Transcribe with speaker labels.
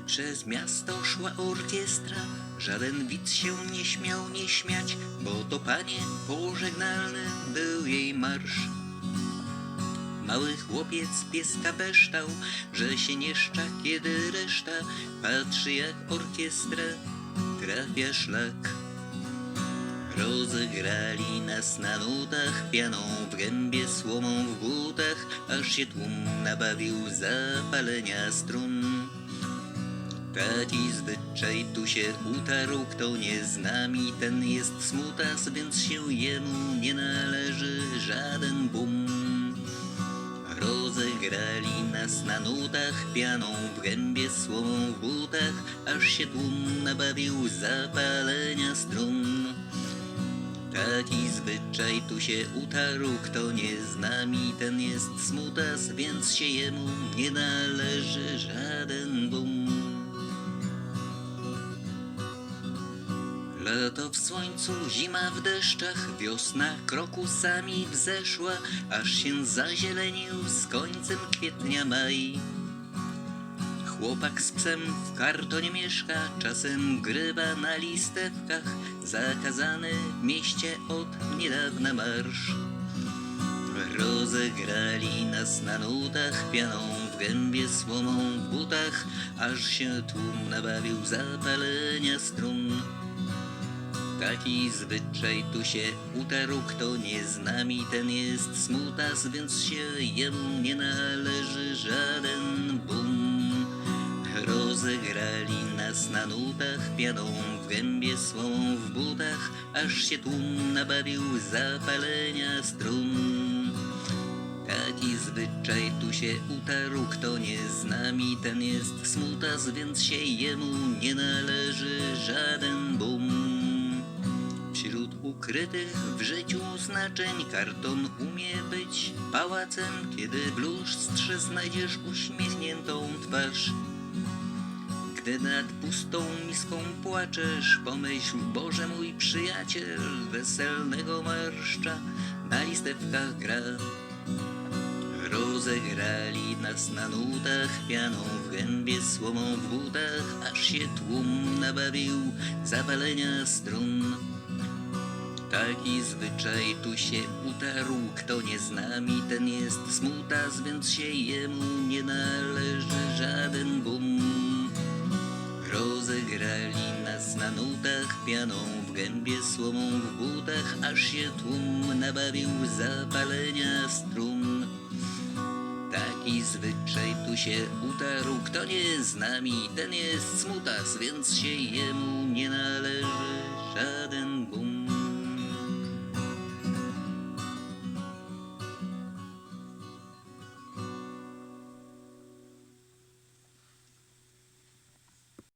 Speaker 1: Przez miasto szła orkiestra, żaden widz się nie śmiał nie śmiać, bo to panie pożegnalny był jej marsz. Mały chłopiec pieska beształ, że się nie szcza, kiedy reszta patrzy jak orkiestra trafia szlak. Rozegrali nas na nutach, pianą w gębie, słomą w butach, aż się tłum nabawił zapalenia strun. Taki zwyczaj tu się utarł, kto nie z nami, ten jest smutas, więc się jemu nie należy żaden bum. Rozegrali nas na nutach, pianą w gębie, słomą w butach, aż się tłum nabawił zapalenia strun. Taki zwyczaj tu się utarł, kto nie z nami, ten jest smutas, więc się jemu nie należy żaden bum. Lato w słońcu, zima w deszczach, wiosna krokusami wzeszła, aż się zazielenił z końcem kwietnia maj. Chłopak z psem w kartonie mieszka, czasem grywa na listewkach, zakazany w mieście od niedawna marsz. Rozegrali nas na nutach, pianą w gębie, słomą w butach, aż się tłum nabawił zapalenia strun. Taki zwyczaj tu się utarł, kto nie z nami, ten jest smutas, więc się jemu nie należy żaden bum. Rozegrali nas na nutach, pianą w gębie, słomą w butach, aż się tłum nabawił zapalenia strun. Taki zwyczaj tu się utarł, kto nie z nami, ten jest smutas, więc się jemu nie należy żaden ukrytych w życiu znaczeń karton umie być pałacem, kiedy w lustrze znajdziesz uśmiechniętą twarz. Gdy nad pustą miską płaczesz, pomyśl, Boże mój przyjaciel, weselnego marszcza na listewkach gra. Rozegrali nas na nutach, pianą w gębie, słomą w butach, aż się tłum nabawił zapalenia strun. Taki zwyczaj tu się utarł, kto nie z nami, ten jest smutas, więc się jemu nie należy żaden bum. Rozegrali nas na nutach, pianą w gębie, słomą w butach, aż się tłum nabawił zapalenia strun. Taki zwyczaj tu się utarł, kto nie z nami, ten jest smutas, więc się jemu nie należy.